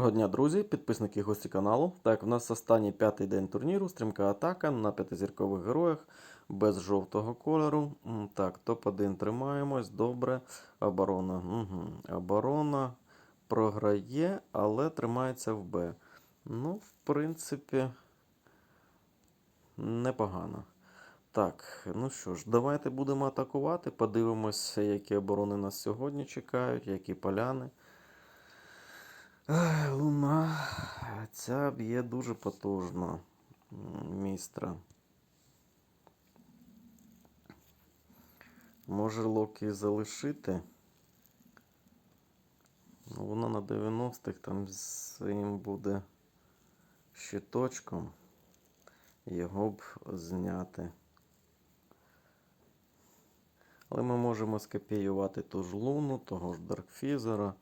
Доброго дня, друзі, підписники гості каналу. Так, в нас останній п'ятий день турніру, стрімка атака на п'ятизіркових героях без жовтого кольору. Так, топ-1 тримаємось, добре. Оборона. Угу. Оборона програє, але тримається в Б. Ну, в принципі, непогано. Так, ну що ж, давайте будемо атакувати. Подивимося, які оборони нас сьогодні чекають, які поляни. Луна. Ця б'є дуже потужно. Містра. Може Локі залишити. Ну, Вона на 90-х там з своїм буде щиточком. Його б зняти. Але ми можемо скопіювати ту ж луну, того ж Даркфізера.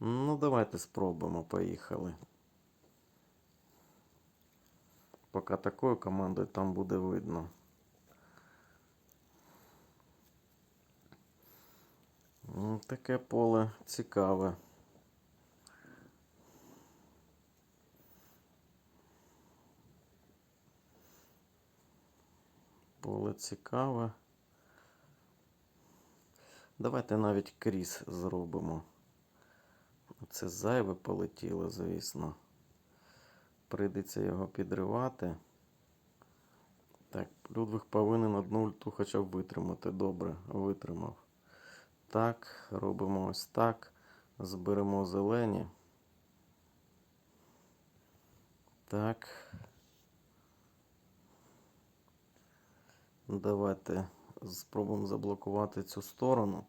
Ну, давайте спробуємо, поїхали. Поки такою командою там буде видно. Таке поле цікаве. Поле цікаве. Давайте навіть кріс зробимо. Це зайве полетіло, звісно. Прийдеться його підривати. Так, Людвиг повинен одну ульту хоча б витримати. Добре, витримав. Так, робимо ось так. Зберемо зелені. Так. Давайте спробуємо заблокувати цю сторону.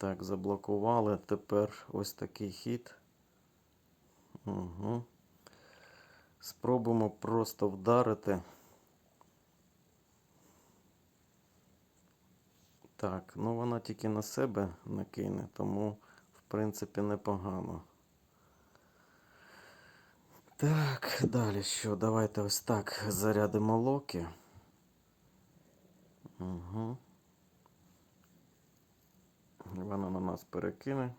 Так, заблокували. Тепер ось такий хід. Угу. Спробуємо просто вдарити. Так, ну вона тільки на себе накине, тому, в принципі, непогано. Так, далі що? Давайте ось так зарядимо локи. Угу. Нас перекине.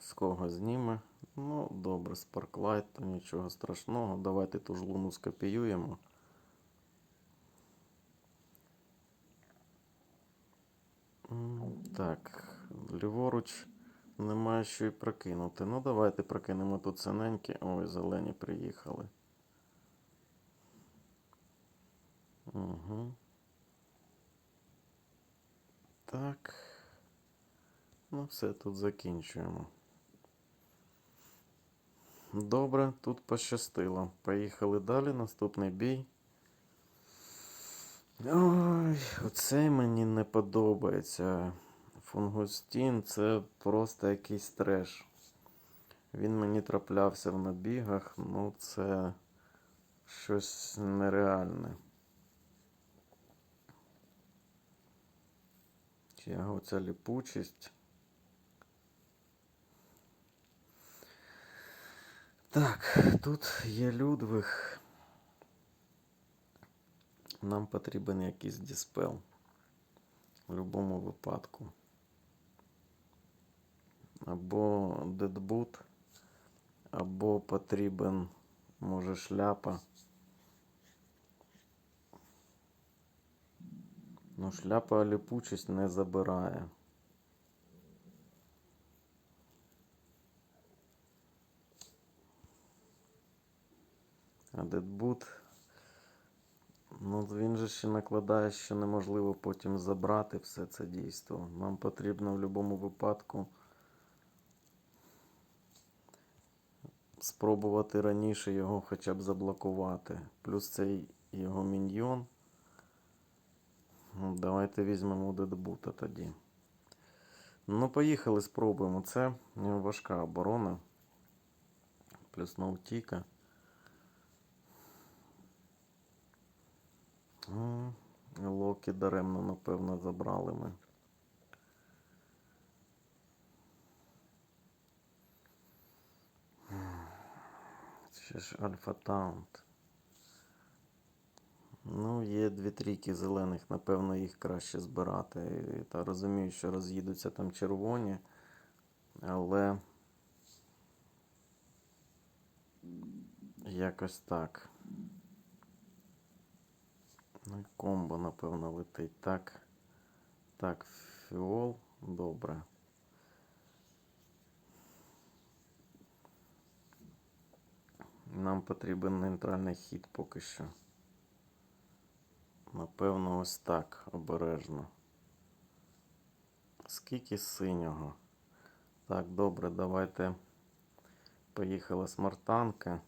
З кого зніме. Ну, добре, спарклайт, то нічого страшного. Давайте ту ж луну скопіюємо. Так, ліворуч немає що і прокинути. Ну, давайте прокинемо тут синенькі. Ой, зелені приїхали. Угу. Так. Ну, все, тут закінчуємо. Добре, тут пощастило. Поїхали далі. Наступний бій. Ой, оцей мені не подобається. Фунгустін це просто якийсь треш. Він мені траплявся в набігах, ну це щось нереальне. Чи його ця ліпучість. Так, тут є Людвиг. Нам потрібен якийсь диспел. В будь-якому випадку. Або дедбут, або потрібен, може, шляпа. Ну, шляпа ліпучість не забирає. Дедбут. Ну, він же ще накладає, що неможливо потім забрати все це дійство. Нам потрібно в будь-якому випадку спробувати раніше його хоча б заблокувати. Плюс цей його міньйон. Ну, Давайте візьмемо дедбута тоді. Ну, поїхали, спробуємо. Це важка оборона. Плюс наутіка. Локі даремно, напевно, забрали ми. Ще ж Альфа Таунт. Ну, є дві трійки зелених, напевно, їх краще збирати. Та розумію, що роз'їдуться там червоні, Але якось так. Ну, і комбо, напевно, летить. Так. Так, фіол. Добре. Нам потрібен нейтральний хід поки що. Напевно, ось так обережно. Скільки синього? Так, добре, давайте. Поїхала смартанка.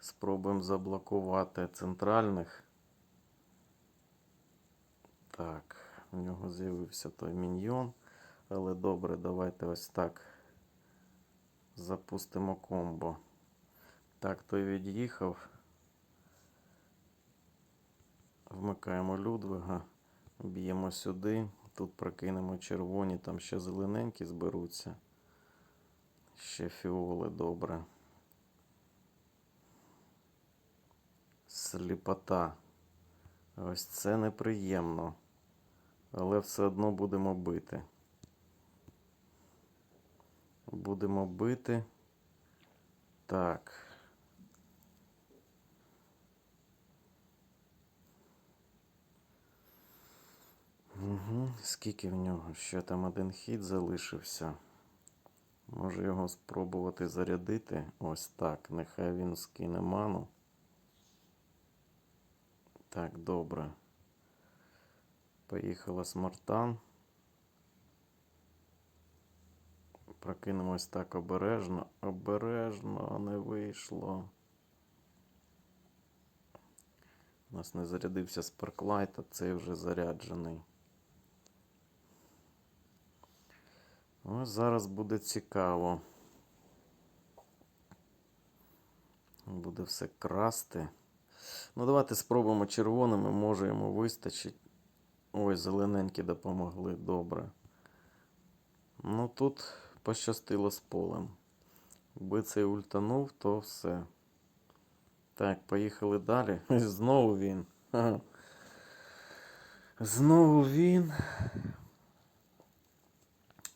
Спробуємо заблокувати центральних. Так, у нього з'явився той міньйон. Але добре, давайте ось так. Запустимо комбо. Так, той від'їхав. Вмикаємо Людвига, б'ємо сюди. Тут прокинемо червоні, там ще зелененькі зберуться. Ще фіоли добре. Сліпота. Ось це неприємно. Але все одно будемо бити. Будемо бити. Так. Угу. Скільки в нього? Ще там один хід залишився. Може його спробувати зарядити. Ось так. Нехай він скине ману. Так, добре. Поїхала Смартан. Прокинемось так обережно. Обережно не вийшло. У нас не зарядився Спарклайт, а цей вже заряджений. Ось зараз буде цікаво. Буде все красти. Ну, давайте спробуємо червоними, може йому вистачить. Ой, зелененькі допомогли, добре. Ну тут пощастило з полем. Якби цей ультанув, то все. Так, поїхали далі. Знову він. Знову він.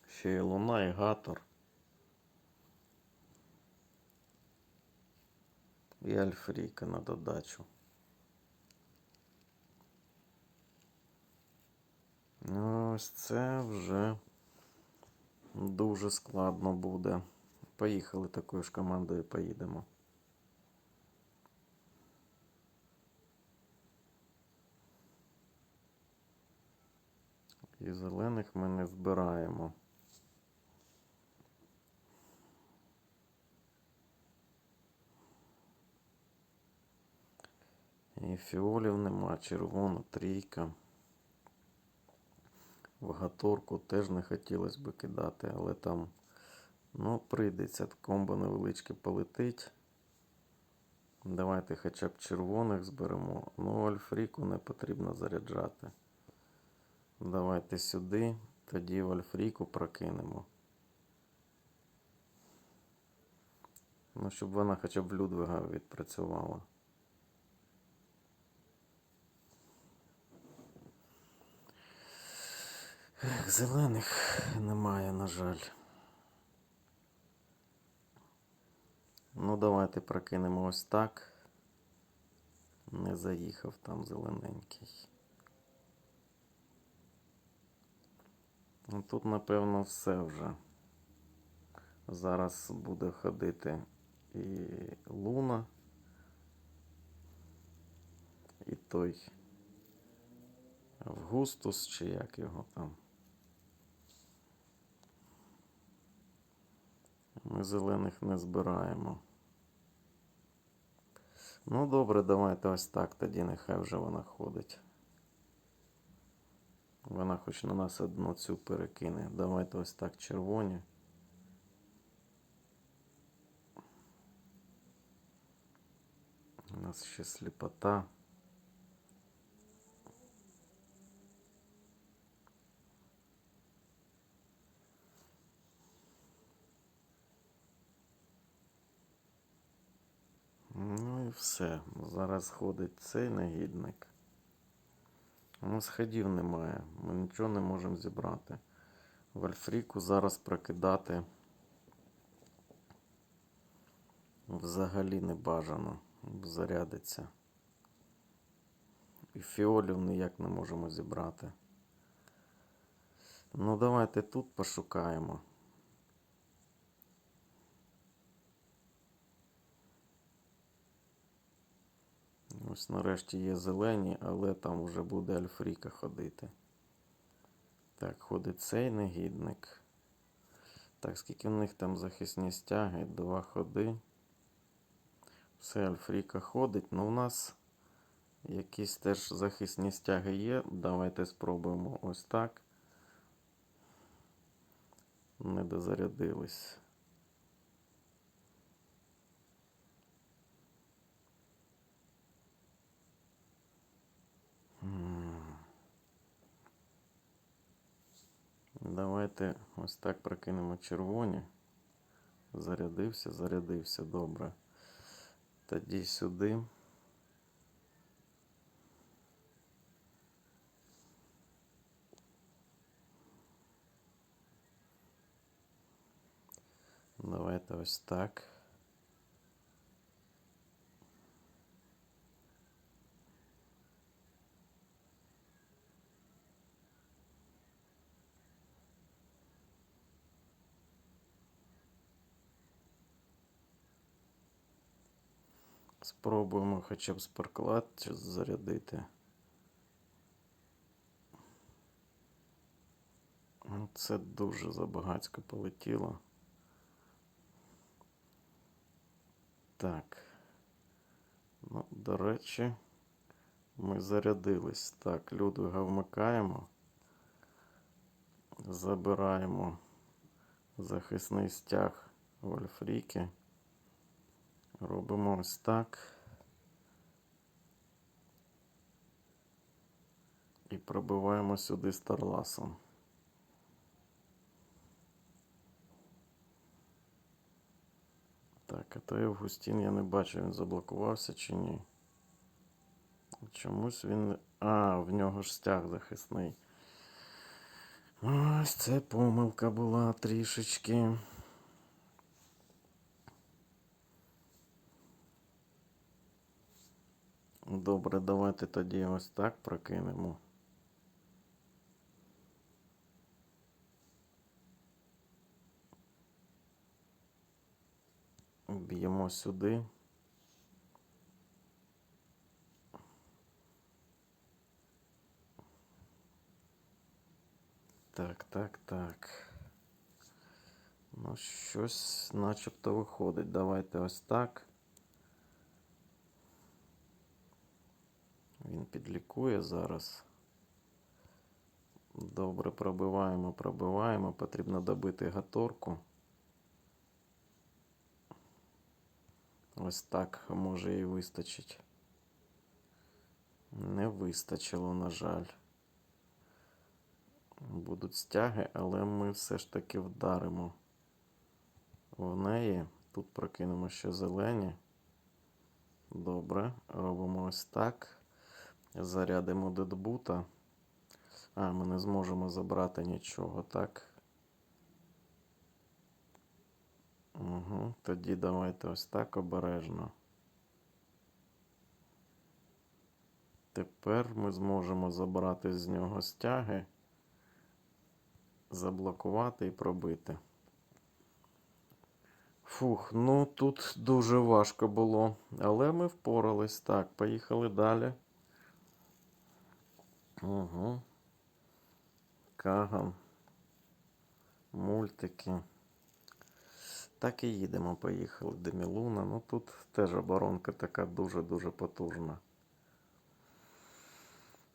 Ще й луна і гатор. І Альфріка на додачу. Ось це вже дуже складно буде. Поїхали такою ж командою поїдемо. І зелених ми не збираємо. І фіолів нема, червона трійка. В гаторку теж не хотілося би кидати, але там ну, прийдеться комбо невеличке полетить. Давайте хоча б червоних зберемо. Ну, Альфріку не потрібно заряджати. Давайте сюди, тоді в Альфріку прокинемо. Ну, щоб вона хоча б Людвига відпрацювала. Ех, зелених немає, на жаль. Ну, давайте прокинемо ось так. Не заїхав там зелененький. Ну, тут, напевно, все вже. Зараз буде ходити і Луна, і той Августус, чи як його там. Ми зелених не збираємо. Ну, добре, давайте ось так тоді нехай вже вона ходить. Вона хоч на нас одну цю перекине. Давайте ось так червоні. У нас ще сліпота. Ну і все. Зараз ходить цей негідник. У нас ходів немає. Ми нічого не можемо зібрати. В Альфріку зараз прокидати взагалі не бажано. Зарядиться. І фіолів ніяк не можемо зібрати. Ну, давайте тут пошукаємо. Ось нарешті є зелені, але там вже буде Альфріка ходити. Так, ходить цей негідник. Так, скільки в них там захисні стяги? Два ходи. Все, Альфріка ходить. Ну, у нас якісь теж захисні стяги є. Давайте спробуємо ось так. Не дозарядились. Давайте ось так прокинемо червоні. Зарядився, зарядився, добре. Тоді сюди. Давайте ось так. Спробуємо хоча б спарклад зарядити. Ну, Це дуже забагацько полетіло. Так. Ну, до речі, ми зарядились. Так, Людвига вмикаємо. Забираємо захисний стяг Вольфріки. Робимо ось так. І пробиваємо сюди старласом. Так, а той Августін я не бачу, він заблокувався чи ні. Чомусь він. А, в нього ж стяг захисний. Ось це помилка була трішечки. Добре, давайте тоді ось так прокинемо. Б'ємо сюди. Так, так, так. Ну, щось начебто виходить. Давайте ось так. Він підлікує зараз. Добре, пробиваємо, пробиваємо. Потрібно добити гаторку. Ось так може і вистачить. Не вистачило, на жаль. Будуть стяги, але ми все ж таки вдаримо в неї. Тут прокинемо ще зелені. Добре, робимо ось так. Зарядимо дедбута. А, ми не зможемо забрати нічого, так? Угу. Тоді давайте ось так обережно. Тепер ми зможемо забрати з нього стяги, заблокувати і пробити. Фух, ну тут дуже важко було, але ми впорались. Так, поїхали далі. Угу. Каган. Мультики. Так і їдемо, поїхали. Демілуна. Ну тут теж оборонка така дуже-дуже потужна.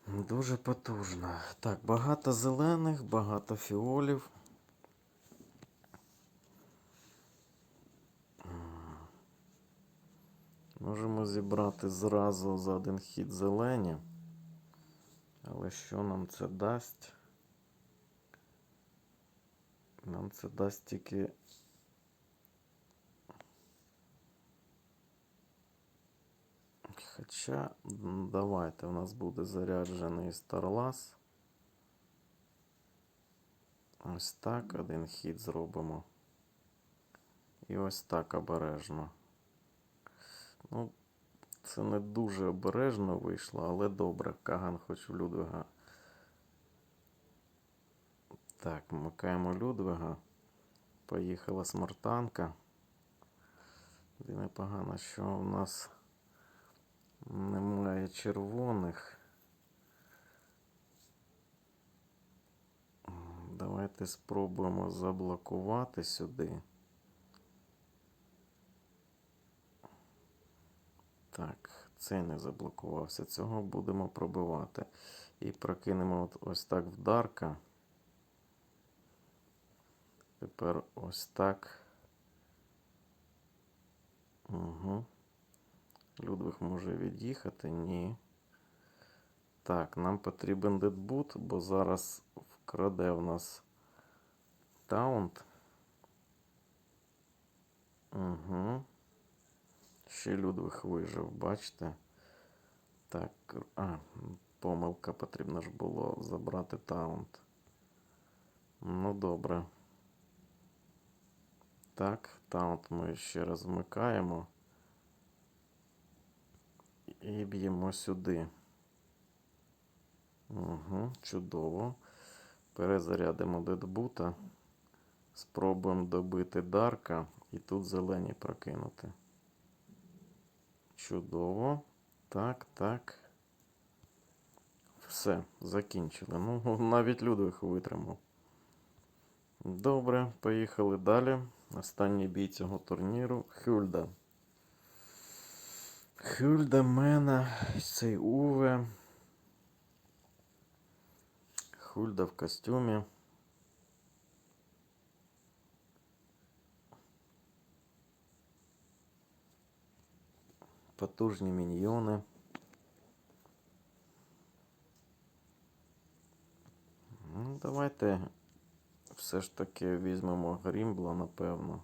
Дуже потужна. Так, багато зелених, багато фіолів. Можемо зібрати зразу за один хід зелені. Але що нам це дасть? Нам це дасть тільки. Хоча, давайте, у нас буде заряджений Старлас. Ось так один хід зробимо. І ось так обережно. Ну, це не дуже обережно вийшло, але добре. Каган хоч у Людвига. Так, вмикаємо Людвига. Поїхала смартанка. І непогано, що у нас немає червоних. Давайте спробуємо заблокувати сюди. Так, цей не заблокувався. Цього будемо пробивати. І прокинемо от ось так вдарка. Тепер ось так. Угу. Людвиг може від'їхати? Ні. Так, нам потрібен дедбут, бо зараз вкраде в нас таунт. Угу. Ще Людвиг вижив, бачите? Так, а, помилка потрібно ж було забрати таунт. Ну, добре. Так, таунт ми ще раз вмикаємо. І б'ємо сюди. Угу, чудово. Перезарядимо дедбута. Спробуємо добити Дарка і тут зелені прокинути. Чудово. Так, так. Все, закінчили. Ну, навіть Людвиг витримав. Добре, поїхали далі. Останній бій цього турніру. Хюльда. Хюльда Мена, цей Уве. Хульда в костюмі. Потужні міньйони. Ну, давайте все ж таки візьмемо Грімбла, напевно.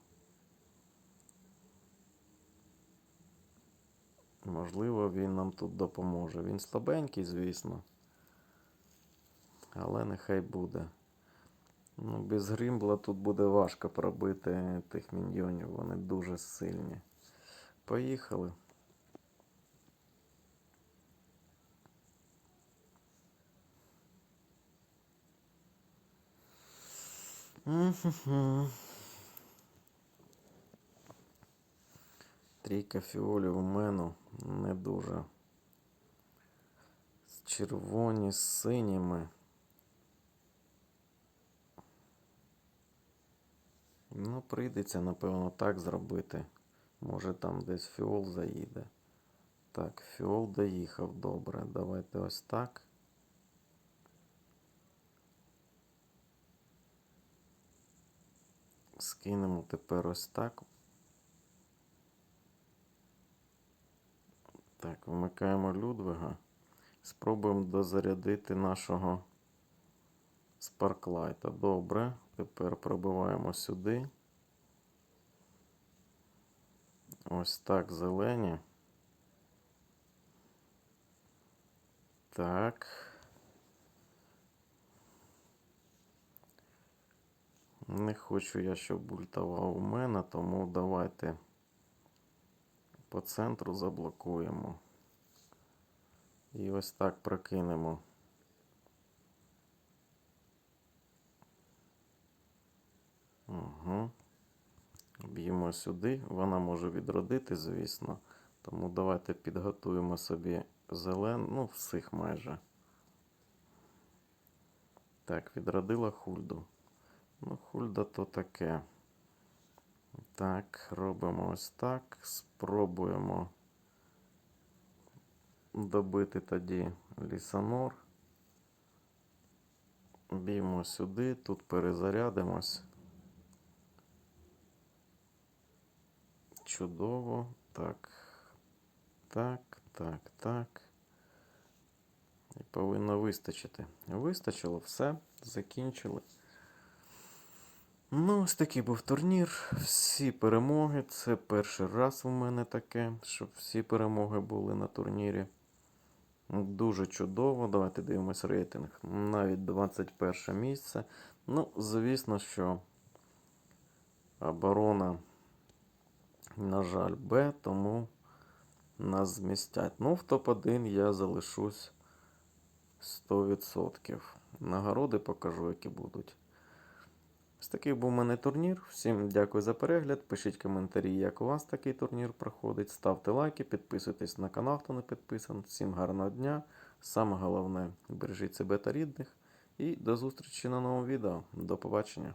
Можливо, він нам тут допоможе. Він слабенький, звісно. Але нехай буде. Ну, без Грімбла тут буде важко пробити тих міньйонів. Вони дуже сильні. Поїхали. Трійка фіолів у мене не дуже. Червоні з синіми. Ну, прийдеться, напевно, так зробити. Може там десь фіол заїде. Так, фіол доїхав добре. Давайте ось так. Скинемо тепер ось так. Так, вмикаємо Людвига. Спробуємо дозарядити нашого Спарклайта. Добре. Тепер пробиваємо сюди. Ось так, зелені. Так. Не хочу я, щоб ультавав у мене, тому давайте по центру заблокуємо. І ось так прокинемо. Угу. Б'ємо сюди. Вона може відродити, звісно. Тому давайте підготуємо собі зелен, ну, всіх майже. Так, відродила хульду. Ну, хульда то таке. Так, робимо ось так. Спробуємо добити тоді лісанор. Б'ємо сюди, тут перезарядимось. Чудово. Так. Так, так, так. І повинно вистачити. Вистачило все. Закінчили. Ну, ось такий був турнір. Всі перемоги. Це перший раз у мене таке, щоб всі перемоги були на турнірі. Дуже чудово. Давайте дивимось рейтинг. Навіть 21 місце. Ну, звісно, що оборона, на жаль, Б, тому нас змістять. Ну, в топ-1 я залишусь 100%. Нагороди покажу, які будуть. Ось такий був у мене турнір. Всім дякую за перегляд. Пишіть коментарі, як у вас такий турнір проходить. Ставте лайки, підписуйтесь на канал, хто не підписаний. Всім гарного дня. Саме головне, бережіть себе та рідних. І до зустрічі на новому відео. До побачення.